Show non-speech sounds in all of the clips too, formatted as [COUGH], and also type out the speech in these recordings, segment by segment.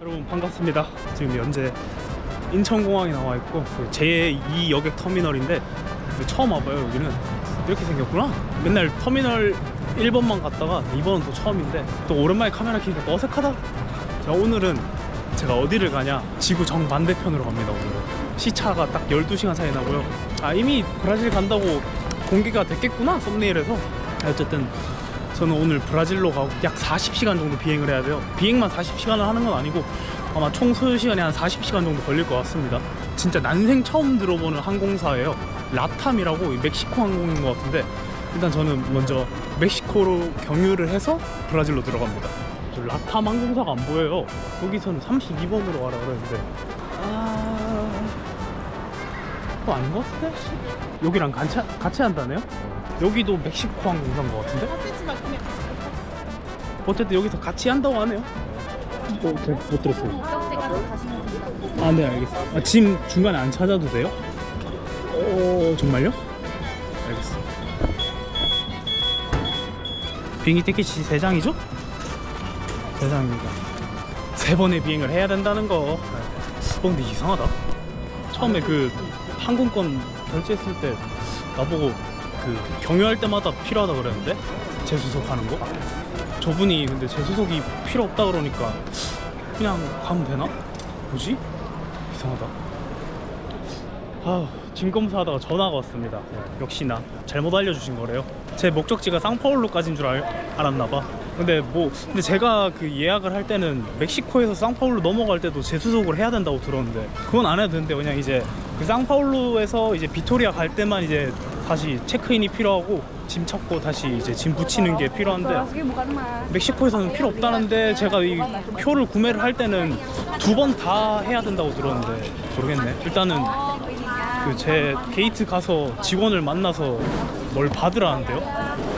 여러분 반갑습니다. 지금 현재 인천공항에 나와 있고 그 제2 여객 터미널인데 처음 와봐요 여기는 이렇게 생겼구나. 맨날 터미널 1번만 갔다가 이번은 또 처음인데 또 오랜만에 카메라 켜니까 또 어색하다. 자 오늘은 제가 어디를 가냐 지구 정반대편으로 갑니다 오늘은 시차가 딱 12시간 차이 나고요 아 이미 브라질 간다고 공개가 됐겠구나 썸네일에서 어쨌든 저는 오늘 브라질로 가고 약 40시간 정도 비행을 해야 돼요. 비행만 40시간을 하는 건 아니고 아마 총 소요 시간이 한 40시간 정도 걸릴 것 같습니다. 진짜 난생 처음 들어보는 항공사예요. 라탐이라고 멕시코 항공인 것 같은데 일단 저는 먼저 멕시코로 경유를 해서 브라질로 들어갑니다. 저 라탐 항공사가 안 보여요. 여기서는 32번으로 가라 그러는데 아... 또 아닌 것 같은데? 여기랑 같이, 같이 한다네요? 여기도 멕시코 항공사인 것 같은데? 어쨌든 여기서 같이 한다고 하네요. 어, 잘못 들었어요. 가시면 됩니다. 아, 네, 알겠습니다. 아, 짐 중간에 안 찾아도 돼요? 오, 정말요? 알겠습니다. 비행기 티켓이 3장이죠? 3장입니다. 세 번의 비행을 해야 된다는 거. 어, 근데 이상하다. 처음에 그 항공권 결제했을 때 나보고 그 경유할 때마다 필요하다 그랬는데 재수속하는 거. 저분이 근데 재수속이 필요 없다 그러니까 그냥 가면 되나? 뭐지? 이상하다. 아, 짐 검사하다가 전화가 왔습니다. 역시나 잘못 알려주신 거래요. 제 목적지가 상파울루까지인 줄 알, 알았나 봐. 근데 뭐 근데 제가 그 예약을 할 때는 멕시코에서 상파울루 넘어갈 때도 재수속을 해야 된다고 들었는데 그건 안 해도 된대. 왜냐 이제 그 상파울루에서 이제 비토리아 갈 때만 이제 다시 체크인이 필요하고 짐 찾고 다시 이제 짐 붙이는 게 필요한데 멕시코에서는 필요 없다는데 제가 이 표를 구매를 할 때는 두 번 다 해야 된다고 들었는데 모르겠네. 일단은 그 제 게이트 가서 직원을 만나서 뭘 받으라는데요.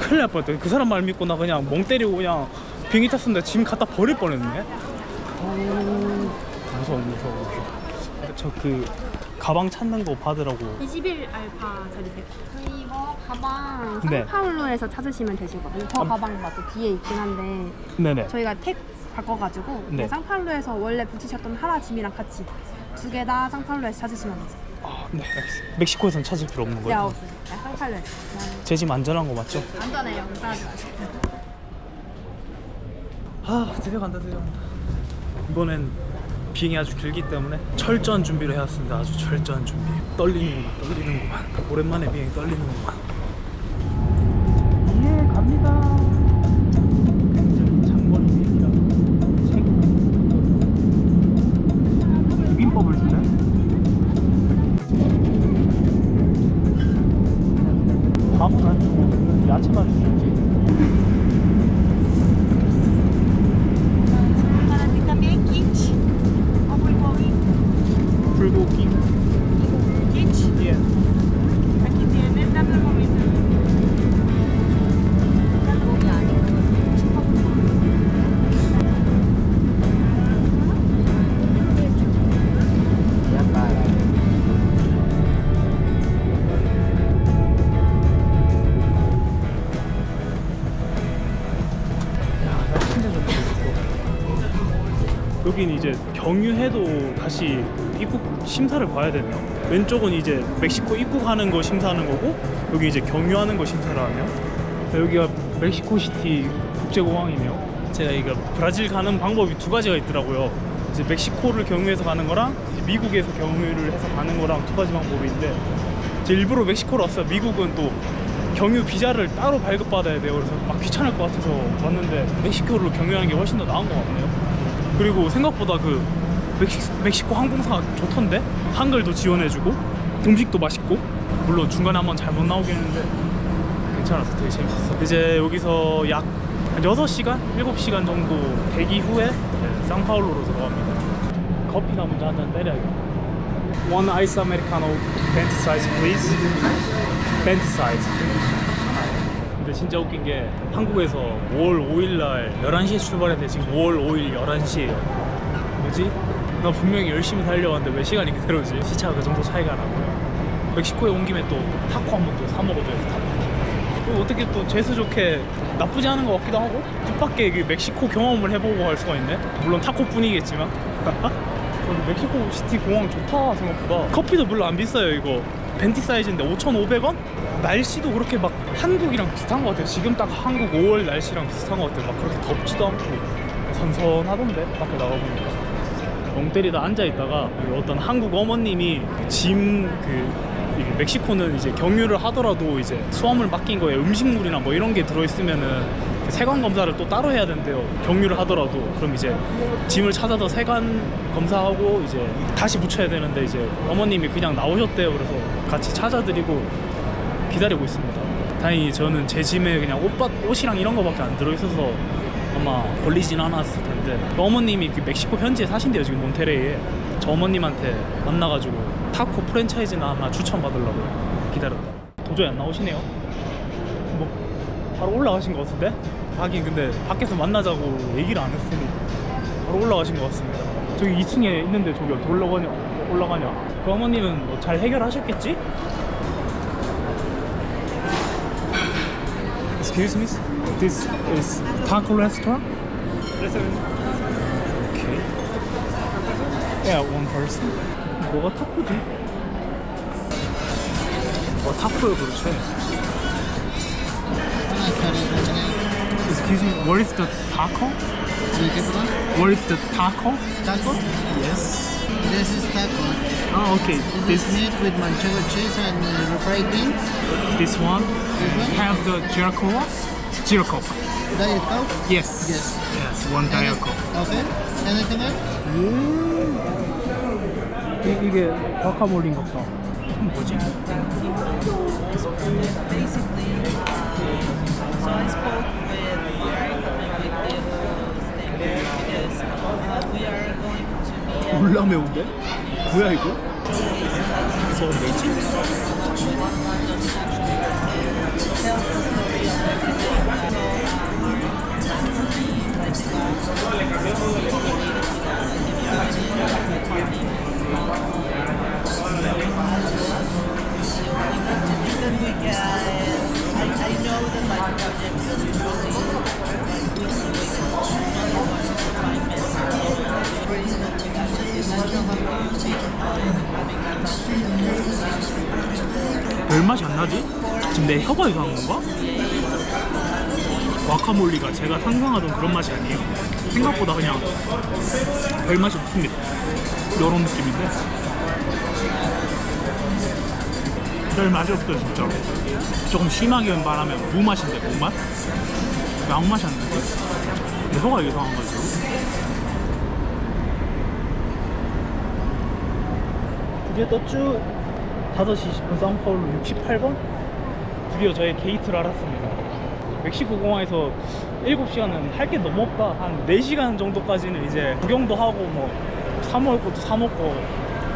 큰일 날 뻔했다. 그 사람 말 믿고 나 그냥 멍 때리고 그냥 비행기 탔었는데 짐 갖다 버릴 뻔했네. 오, 무서워 무서워. 저그 가방 찾는 거 받으라고 21 알파 자리세요. 저희 이거 가방 네. 상파울로에서 찾으시면 되시거든요. 저 아. 가방 맞고 뒤에 있긴 한데 네네. 저희가 택 바꿔가지고 네. 상파울로에서 원래 붙이셨던 하라 짐이랑 같이 두 개 다 상파울로에서 찾으시면 되세요. 아, 네 알겠습니다. 멕시코에서는 찾을 필요 없는 네, 거예요. 없어요. 네, 상파울로에서. 제 짐 안전한 거 맞죠? 안전해요. 걱정하지 마세요. 아 드디어 간다 드디어 간다 이번엔 비행이 아주 길기 때문에 철저한 준비를 해왔습니다. 아주 철저한 준비. 떨리는구만 떨리는구만. 오랜만에 비행 떨리는구만 경유해도 다시 입국 심사를 봐야 되네요. 왼쪽은 이제 멕시코 입국하는 거 심사하는 거고 여기 이제 경유하는 거 심사를 하네요. 여기가 멕시코 시티 국제공항이네요. 제가 이거 브라질 가는 방법이 두 가지가 있더라고요. 이제 멕시코를 경유해서 가는 거랑 미국에서 경유를 해서 가는 거랑 두 가지 방법이 있는데 제 일부러 멕시코로 왔어요. 미국은 또 경유 비자를 따로 발급받아야 돼요. 그래서 막 귀찮을 것 같아서 왔는데 멕시코로 경유하는 게 훨씬 더 나은 것 같네요. 그리고 생각보다 그 멕시, 멕시코 항공사가 좋던데? 한글도 지원해주고 음식도 맛있고. 물론 중간에 한번 잘못 나오긴 했는데 괜찮았어 되게 재밌었어. 이제 여기서 약한 6시간? 7시간 정도 대기 후에 네, 상파울로로 들어갑니다. 커피나 먼저 한 잔 때려야겠다. One ice americano venti please. Venti 근데 진짜 웃긴 게 한국에서 5월 5일 날 11시에 출발했는데 지금 5월 5일 11시에요. 뭐지? 나 분명히 열심히 달려왔는데 왜 시간이 그대로지? 시차가 그 정도 차이가 나고요. 멕시코에 온 김에 또 타코 한 번 또 사 먹어줘야지 타코. 어떻게 또 재수 좋게 나쁘지 않은 것 같기도 하고 뜻밖의 그 멕시코 경험을 해보고 갈 수가 있네 물론 타코뿐이겠지만 [LAUGHS] 멕시코 시티 공항 좋다 생각보다 커피도 별로 안 비싸요 이거 벤티 사이즈인데 5,500원? 날씨도 그렇게 막 한국이랑 비슷한 것 같아요. 지금 딱 한국 5월 날씨랑 비슷한 것 같아요. 막 그렇게 덥지도 않고 선선하던데 밖에 나가보니까. 멍 때리다 앉아 있다가 어떤 한국 어머님이 짐그 멕시코는 이제 경유를 하더라도 이제 수화물 맡긴 거에 음식물이나 뭐 이런 게 들어있으면은 그 세관 검사를 또 따로 해야 된대요. 경유를 하더라도 그럼 이제 짐을 찾아서 세관 검사하고 이제 다시 붙여야 되는데 이제 어머님이 그냥 나오셨대요. 그래서 같이 찾아드리고 기다리고 있습니다. 다행히 저는 제 짐에 그냥 옷, 옷이랑 이런 거밖에 안 들어있어서 아마 걸리진 않았을 텐데 그 어머님이 그 멕시코 현지에 사신대요 지금 몬테레이에 저 어머님한테 만나가지고 타코 프랜차이즈나 하나 추천받으려고 기다렸다 도저히 안 나오시네요 뭐 바로 올라가신 것 같은데 하긴 근데 밖에서 만나자고 얘기를 안 했으니 바로 올라가신 것 같습니다 저기 2층에 있는데 저기 어떻게 올라가냐 올라가냐 그 어머님은 뭐 잘 해결하셨겠지? Excuse me, this is taco restaurant? Okay. Yeah, one person. 뭐가 타코지? 어, 타코요, 그렇죠. Excuse me, what is the taco? What is the taco? Taco? Yes. This is taco. Oh, okay. This This is meat with manchego cheese and uh, refried beans. this one This one? have the Jiracoa? Jiracoa. Diet Coke. Yes. Yes. Yes, one Diet Coke. Okay. Anything else? 이, 이게 과카몰린 같다. 뭐지? Basically, so I spoke 매운데? 뭐야 이거? 저 뭐지? I, know that my project will be 별 맛이 안 나지? 지금 내 혀가 이상한 건가? 와카몰리가 제가 상상하던 그런 맛이 아니에요. 생각보다 그냥 별 맛이 없습니다. 이런 느낌인데 별 맛이 없어요 진짜로. 조금 심하게 말하면 무 맛인데 무 맛? 왜 아무 맛이 안 나지? 내 혀가 이상한 거죠. 드디어 떴쥬 5시 20분 사운파울로 68번? 드디어 저의 게이트를 알았습니다. 멕시코 공항에서 7시간은 할 게 너무 없다. 한 4시간 정도까지는 이제 구경도 하고 뭐 사 먹을 것도 사 먹고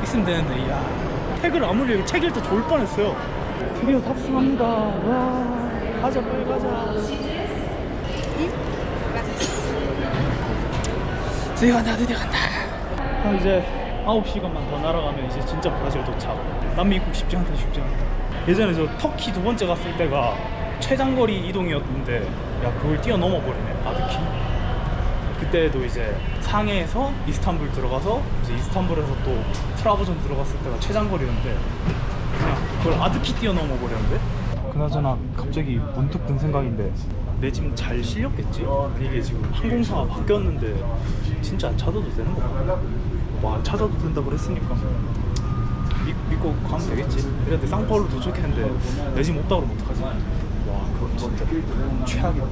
있으면 되는데 이야. 책을 아무리 책때 좋을 뻔했어요. 드디어 탑승합니다. 와 가자 빨리 가자. 드디어 간다 드디어 간다. 아, 이제 9시간만 더 날아가면 이제 진짜 브라질 도착 남미입국 쉽지 않다 쉽지 않다. 예전에 저 터키 두 번째 갔을 때가 최장거리 이동이었는데 야 그걸 뛰어넘어 버리네 아드키 그때도 이제 상해에서 이스탄불 들어가서 이제 이스탄불에서 또 트라브존 들어갔을 때가 최장거리였는데 그냥 그걸 아드키 뛰어넘어 버렸는데? 그나저나 갑자기 문득 든 생각인데 내 짐 잘 실렸겠지? 이게 지금 항공사가 바뀌었는데 진짜 안 찾아도 되는 거야 뭐안 찾아도 된다 그랬으니까 믿, 믿고 가면 되겠지 이랬는데 쌍파울로 도착했는데 내 짐 없다 그러면 어떡하지? 와 그건 진짜 최악이다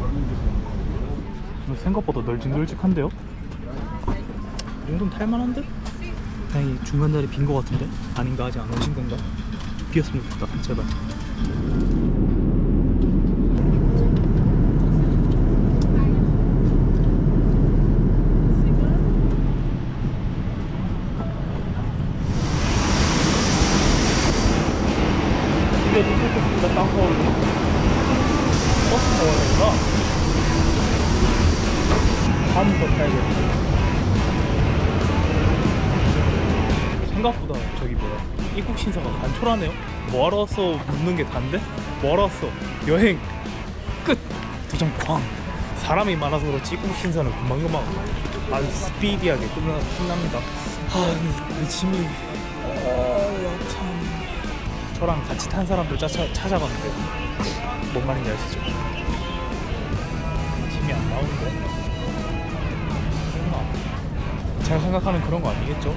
생각보다 널찍널찍한데요? 이 정도면 탈만한데? 다행히 중간 자리 빈 거 같은데? 아닌가 아직 안 오신 건가? 비었으면 좋겠다 제발 이게 도착했습니다 쌍파울로 버스 타야 되구나 거 타야겠다. 생각보다 저기 뭐야 입국 심사가 간촐하네요? 뭐하러 왔어 묻는 게 단데? 뭐하러 왔어 여행 끝! 도전 꽝 사람이 많아서 그렇지 입국 심사는 금방금방 아주 스피디하게 끝나, 끝납니다. 아 근데 짐이 아참. 저랑 같이 탄 사람들 찾아, 찾아갔는데 뭔 말인지 아시죠? 짐이 안 나오는데 제가 생각하는 그런 거 아니겠죠?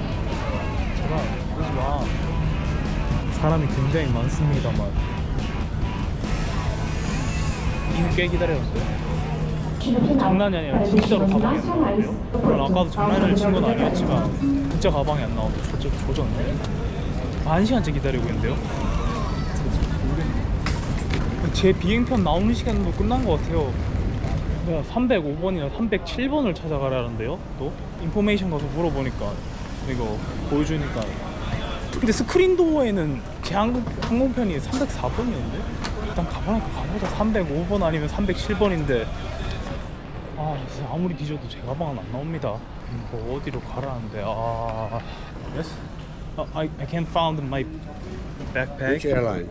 제가 그러지 마. 사람이 굉장히 많습니다만. 이거 꽤 기다렸는데 장난이 아니라 진짜로 가방이 안 나오는데요? 물론 아까도 장난을 친 건 아니었지만 진짜 가방이 안 나와서 조졌, 조졌네. 반 시간째 기다리고 있는데요? 제 비행편 나오는 시간도 끝난 것 같아요. 내가 305번이나 307번을 찾아가라는데요 또 인포메이션 가서 물어보니까 이거 보여주니까. 근데 스크린 도어에는 제 항공, 항공편이 304번이었는데? 일단 가보니까 가보자. 305번 아니면 307번인데. 아 진짜 아무리 뒤져도 제 가방은 안 나옵니다. 음, 뭐 어디로 가라는데. 아 yes? Uh, I, I can't find my backpack. Which airline?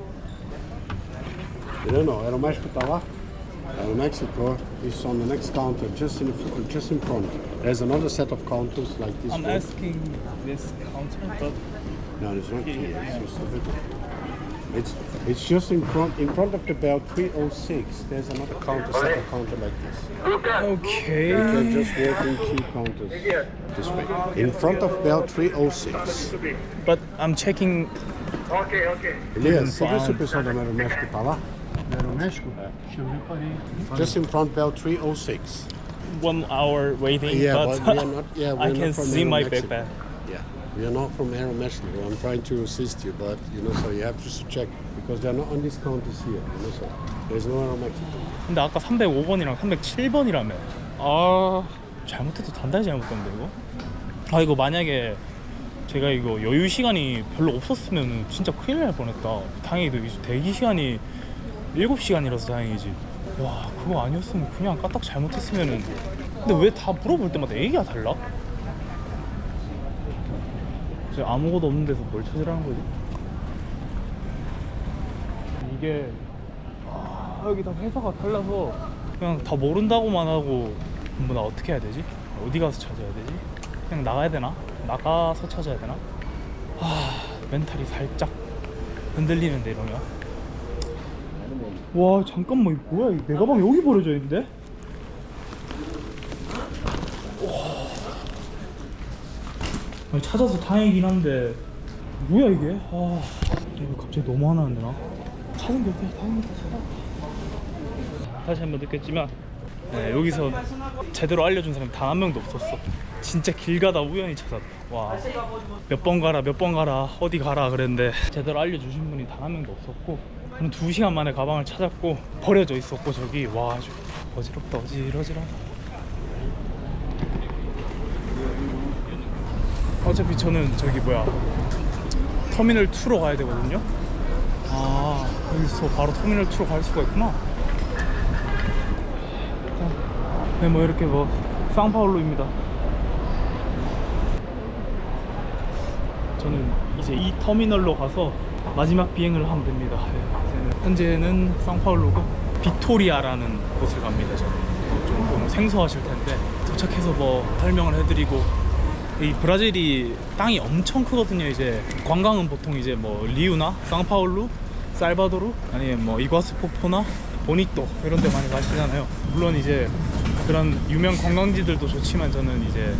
You don't know. Aeroméxico está lá. Aeroméxico is on the next counter, just in just in front. There's another set of counters like this I'm one. asking this counter but No, it's not here. It's just a bit. It's it's just in front in front of the bell 306. There's another counter set of counter like this. okay They're just working two counters this way. In front of bell 306. but I'm checking Okay, okay. Elias, você viu found. se o pessoal da Aeroméxico tá lá? Aeroméxico? Deixa eu ver, parei. Just in front bell 306. one hour waiting Yeah, but, but we are not. Yeah, we're I not can from see my Aeromexico. backpack Yeah, we are not from Aeromexico. I'm trying to assist you, but you know, so you have to check because they're not on these counters here. You know, so there's no Aeromexico. 근데 아까 305번이랑 307번이라며 아 잘못해도 단단히 잘못된데 이거 아 이거 만약에 제가 이거 여유 시간이 별로 없었으면 진짜 큰일 날 뻔했다 다행히도 이 대기 시간이 7시간이라서 다행이지 와 그거 아니었으면 그냥 까딱 잘못했으면은 근데 왜 다 물어볼 때마다 얘기가 달라? 저 아무것도 없는 데서 뭘 찾으라는 거지? 이게 아, 여기 다 회사가 달라서 그냥 다 모른다고만 하고 뭐 나 어떻게 해야 되지? 어디 가서 찾아야 되지? 그냥 나가야 되나? 나가서 찾아야 되나? 아 멘탈이 살짝 흔들리는데 이러면 와 잠깐만 이거 뭐야? 내 가방 여기 버려져 있는데? 와. 아니, 찾아서 다행이긴 한데. 뭐야 이게? 아 이거 갑자기 너무 화나는데 나? 찾은 게 없네. 다행이다 다시 한번 느꼈지만 네, 여기서 제대로 알려준 사람이 단한 명도 없었어. 진짜 길 가다 우연히 찾았다. 와 몇 번 가라 몇 번 가라 어디 가라 그랬는데. 제대로 알려주신 분이 단 한 명도 없었고 한두 시간 만에 가방을 찾았고 버려져 있었고 저기. 와 아주 어지럽다 어지러지러다 어차피 저는 저기 뭐야 터미널 2로 가야 되거든요. 아 여기서 바로 터미널 2로 갈 수가 있구나. 네, 뭐 이렇게 뭐 상파울로입니다. 저는 이제 이 터미널로 가서 마지막 비행을 하면 됩니다. 네, 현재는 상파울로고 비토리아라는 곳을 갑니다. 저는 좀 생소하실 텐데 도착해서 뭐 설명을 해드리고 이 브라질이 땅이 엄청 크거든요. 이제 관광은 보통 이제 뭐 리우나 상파울루, 살바도르 아니면 뭐 이과스 폭포나 보니또 이런 데 많이 가시잖아요. 물론 이제 그런 유명 관광지들도 좋지만 저는 이제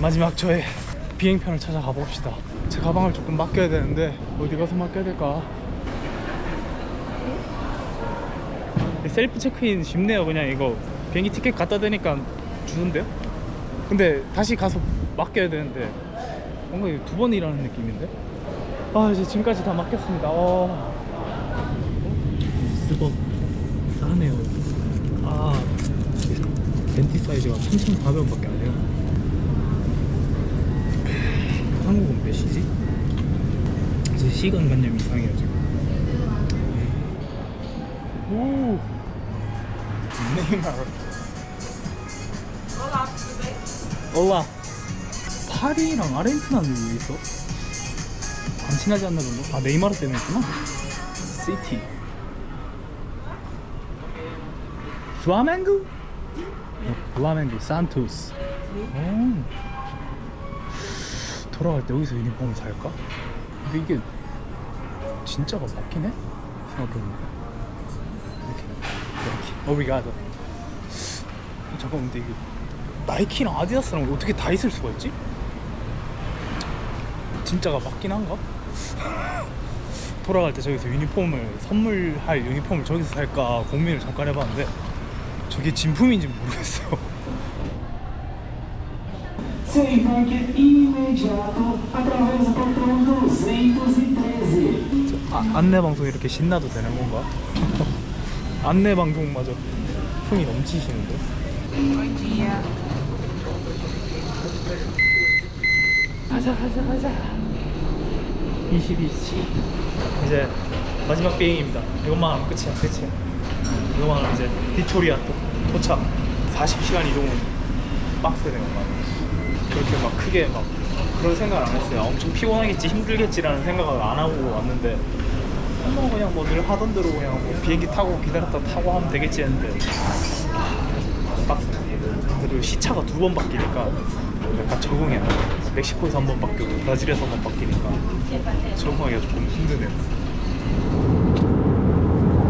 마지막 저의 비행편을 찾아가 봅시다. 제 가방을 조금 맡겨야 되는데 어디 가서 맡겨야 될까? 셀프 체크인 쉽네요. 그냥 이거 비행기 티켓 갖다 대니까 주는데요? 근데 다시 가서 맡겨야 되는데 뭔가 두 번 일하는 느낌인데? 아 이제 지금까지 다 맡겼습니다. 어. 스벅 싸네요. 아 벤티 사이즈가 3,400원밖에 안 해요. 한국은 몇 시지? 이제 시간관념 이상해요 지금. 오. 네이마르. 올라. 파리랑 아르헨티나는 왜 있어? 안 친하지 않나 정도? 아 네이마르 때문에 있구나. 시티. 플라멩고? 플라멩고 산토스 오. 돌아갈 때 여기서 유니폼을 살까? 근데 이게 진짜가 맞긴 해? 생각해보니까 이렇게 이렇게 오브리가도 잠깐 근데 이게 나이키랑 아디다스랑 어떻게 다 있을 수가 있지? 진짜가 맞긴 한가? [LAUGHS] 돌아갈 때 저기서 유니폼을 선물할 유니폼을 저기서 살까 고민을 잠깐 해봤는데 저게 진품인지 모르겠어요. Sem embarque imediato através do portão 213. 아, 안내 방송이 이렇게 신나도 되는 건가? [LAUGHS] 안내 방송마저 흥이 넘치시는데. 가자 가자 가자. 22시. 이제 마지막 비행입니다. 이것만 하면 끝이야 끝이야. 이것만 하면 이제 비토리아 또 도착. 40시간 이동은 빡세네요. 막. 그렇게 막 크게 막 그런 생각을 안 했어요. 엄청 피곤하겠지, 힘들겠지라는 생각을 안 하고 왔는데 뭐 그냥 뭐 늘 하던 대로 그냥 뭐 비행기 타고 기다렸다 타고 하면 되겠지 했는데. 그리고 시차가 두 번 바뀌니까 약간 적응해야 돼. 멕시코에서 한 번 바뀌고 브라질에서 한 번 바뀌니까 적응하기가 조금 힘드네요.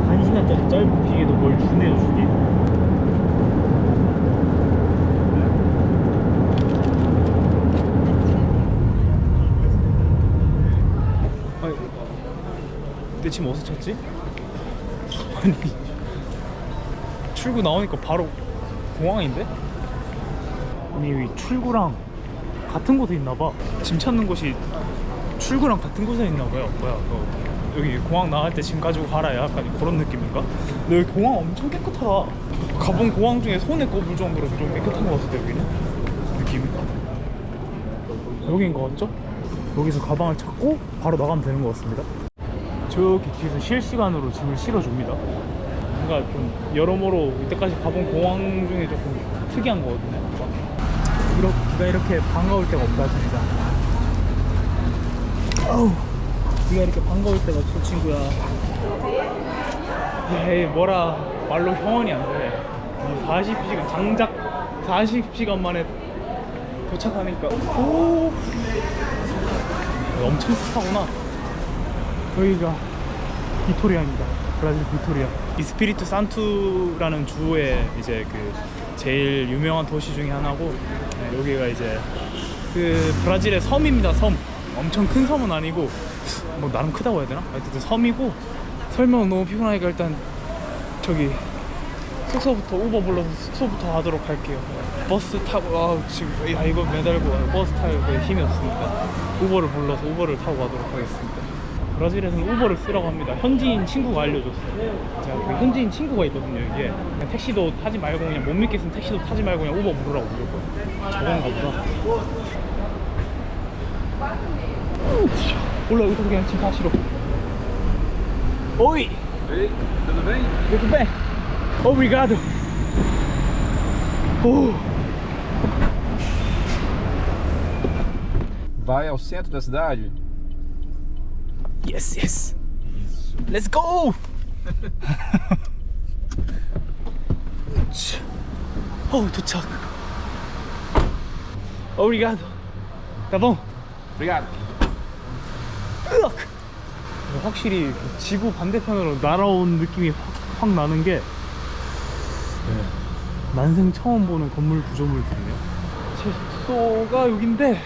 한 시간짜리 짧은 비행기도 뭘 주네요. 아니, 내짐 어디서 찾지? 아니, 출구 나오니까 바로 공항인데? 아니, 출구랑 같은 곳에 있나봐. 짐 찾는 곳이 출구랑 같은 곳에 있나봐요. 뭐야, 너 여기 공항 나갈 때 짐 가지고 가라. 약간 그런 느낌인가? 근데 여기 공항 엄청 깨끗하다. 가본 공항 중에 손에 꼽을 정도로 좀 깨끗한 것 같은데, 여기는? 느낌이. 여긴 거 같죠? 여기서 가방을 찾고 바로 나가면 되는 것 같습니다. 저기 뒤에서 실시간으로 짐을 실어줍니다. 뭔가 좀 여러모로 이때까지 가본 공항 중에 조금 특이한 거거든요. 이렇게 이렇게 반가울 때가 없다 진짜. 어우, 네가 이렇게 반가울 때가 없어 친구야. 에이 뭐라 말로 형언이 안 돼. 40시간 장작 40시간 만에 도착하니까 오 엄청 습하구나 여기가 비토리아입니다 브라질 비토리아 이스피리투 산투라는 주의 이제 그 제일 유명한 도시 중에 하나고 네, 여기가 이제 그 브라질의 섬입니다 섬 엄청 큰 섬은 아니고 뭐 나름 크다고 해야 되나? 하여튼 섬이고 설명은 너무 피곤하니까 일단 저기 숙소부터 우버 불러서 숙소부터 하도록 할게요. 버스 타고 아 지금 야 이거 매달고 버스 탈그 힘이 없으니까 우버를 불러서 우버를 타고 가도록 하겠습니다. 브라질에서는 우버를 쓰라고 합니다. 현지인 친구가 알려줬어요. 제가 그 현지인 친구가 있거든요. 이게 그냥 택시도 타지 말고 그냥 못 믿겠으면 택시도 타지 말고 그냥 우버 부르라고 무조건. 저건 가 보다. 올라 여기서 그냥 짐 다시러. 오이. Tudo bem? Tudo bem. Obrigado. Oh. Vai ao centro da cidade? Yes, yes. Let's go. 어, 도착. Obrigado. Tá bom. Obrigado. 확실히 그 지구 반대편으로 날아온 느낌이 확, 확 나는 게 네. 난생 처음 보는 건물 구조물들이네요. 제 숙소가 여긴데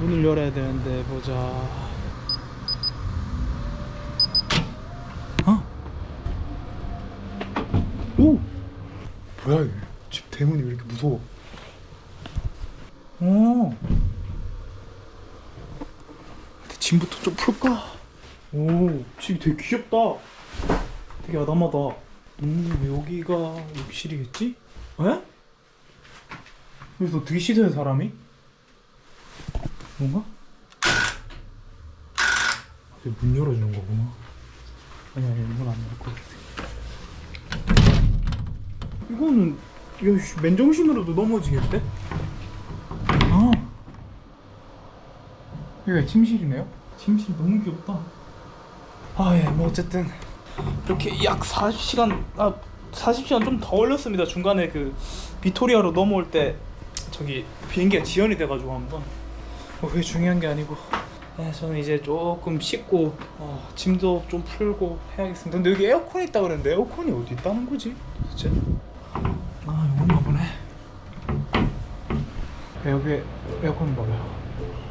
문을 열어야 되는데 보자. 어? 오! 뭐야 이집 대문이 왜 이렇게 무서워? 오! 짐부터 좀 풀까? 오, 집이 되게 귀엽다. 되게 아담하다. 음, 여기가 욕실이겠지? 에? 여기서 어떻게 씻어요, 사람이? 뭔가? 문 열어주는 거구나. 아니, 아니, 문안 열을 것 같아. 이거는, 야, 씨, 맨정신으로도 넘어지겠대? 아. 여기가 침실이네요? 침실 너무 귀엽다. 아, 예, 뭐 어쨌든 이렇게 약 40시간, 아, 40시간 좀 더 걸렸습니다. 중간에 그 비토리아로 넘어올 때 저기 비행기가 지연이 돼가지고 한번 뭐 그게 중요한 게 아니고 네, 저는 이제 조금 씻고 어, 짐도 좀 풀고 해야겠습니다. 근데 여기 에어컨이 있다 그랬는데 에어컨이 어디 있다는 거지? 도대체? 아 이건가 보네. 네, 여기 에어컨 봐봐요.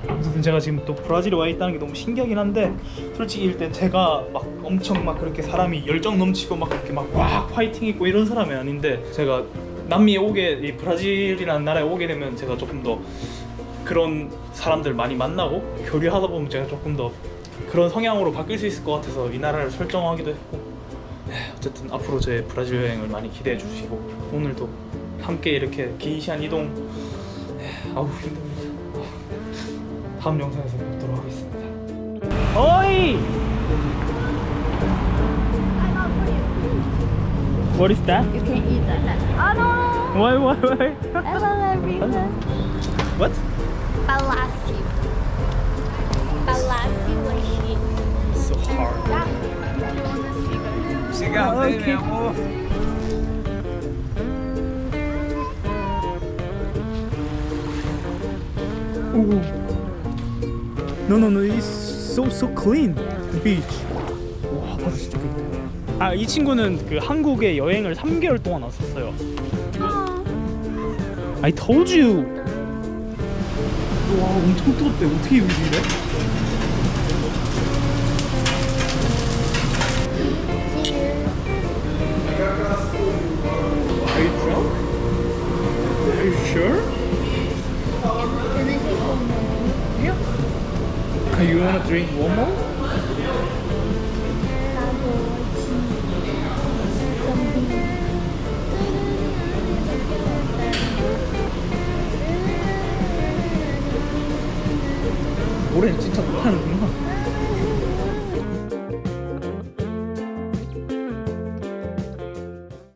어쨌든 제가 지금 또 브라질에 와 있다는 게 너무 신기하긴 한데 솔직히 일단 제가 막 엄청 막 그렇게 사람이 열정 넘치고 막 그렇게 막와 파이팅 있고 이런 사람이 아닌데 제가 남미에 오게 이 브라질이라는 나라에 오게 되면 제가 조금 더 그런 사람들 많이 만나고 교류하다 보면 제가 조금 더 그런 성향으로 바뀔 수 있을 것 같아서 이 나라를 설정하기도 했고 에, 어쨌든 앞으로 제 브라질 여행을 많이 기대해 주시고 오늘도 함께 이렇게 긴 시간 이동 에, 아우 힘듭니다. 다음 영상에서 뵙도록 하겠습니다. 어이! What is that? You can eat that. Oh no! Why why why? I love everything. What? Palacio. Palacio lanche. So hard. Tá? You wanna see that? Cigarro aí, meu amor. Ooh. No no no, it's so so clean. The beach. 와 바로 진짜 깨끗해. 아 이 친구는 그 한국에 여행을 3개월 동안 왔었어요. I told you. 와 엄청 뜨겁대. 어떻게 여기 이래? You wanna drink one more? 올해는 진짜 못하는구나.